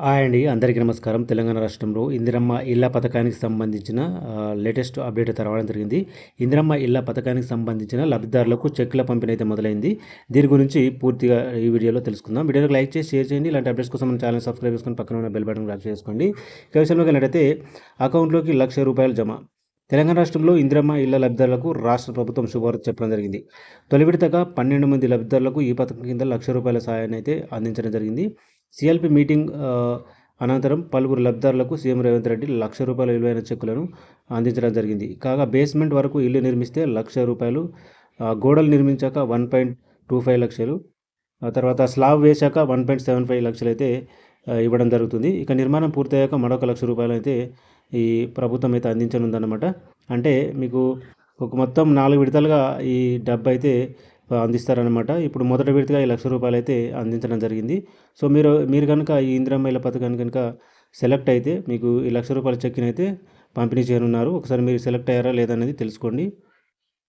Hi అండి అందరికీ నమస్కారం. తెలంగాణ రాష్ట్రంలో ఇందిరమ్మ ఇళ్ళ పథకానికి సంబంధించిన లేటెస్ట్ అప్డేట్ తెరవడం జరిగింది. ఇందిరమ్మ ఇళ్ళ పథకానికి సంబంధించిన లబ్ధిదారులకు చెక్కుల పంపిణీ అయితే మొదలైంది. దీని గురించి పూర్తిగా ఈ వీడియోలో తెలుసుకుందాం. వీడియోకి లైక్ చేసి షేర్ చేయండి. ఇలాంటి అప్డేట్స్ కోసం మన ఛానల్ సబ్స్క్రైబ్ చేసుకొని పక్కన ఉన్న బెల్ బటన్ క్లిక్ చేసుకోండి. ఇక విషయంలోకి వెళ్ళినట్టయితే అకౌంట్లోకి లక్ష రూపాయలు జమ. తెలంగాణ రాష్ట్రంలో ఇందిరమ్మ ఇళ్ళ లబ్ధిదారులకు రాష్ట్ర ప్రభుత్వం శుభవార్త చెప్పడం జరిగింది. తొలి విడతగా పన్నెండు మంది లబ్ధిదారులకు ఈ పథకం కింద లక్ష రూపాయల సహాయాన్ని అయితే అందించడం జరిగింది. సిఎల్పి మీటింగ్ అనంతరం పలువురు లబ్ధిదారులకు సీఎం రేవంత్ రెడ్డి లక్ష రూపాయల విలువైన చెక్కులను అందించడం జరిగింది. కాగా బేస్మెంట్ వరకు ఇల్లు నిర్మిస్తే లక్ష రూపాయలు గోడలు నిర్మించాక వన్ పాయింట్ టూ ఫైవ్ లక్షలు తర్వాత స్లాబ్ వేశాక వన్ పాయింట్ సెవెన్ ఫైవ్ లక్షలు అయితే ఇవ్వడం జరుగుతుంది. ఇక నిర్మాణం పూర్తయ్యాక మరొక లక్ష రూపాయలు అయితే ఈ ప్రభుత్వం అయితే అందించనుందన్నమాట. అంటే మీకు ఒక మొత్తం నాలుగు విడతలుగా ఈ డబ్బు అయితే అందిస్తారనమాట ఇప్పుడు మొదటి విడతగా ఈ లక్ష రూపాయలు అయితే అందించడం జరిగింది. సో మీరు మీరు కనుక ఈ ఇందిరమ్మ ఇళ్ళ పథకాన్ని కనుక సెలెక్ట్ అయితే మీకు ఈ లక్ష రూపాయల చెక్కినైతే అయితే పంపిణీ చేయనున్నారు. ఒకసారి మీరు సెలెక్ట్ అయ్యారా లేదనేది తెలుసుకోండి.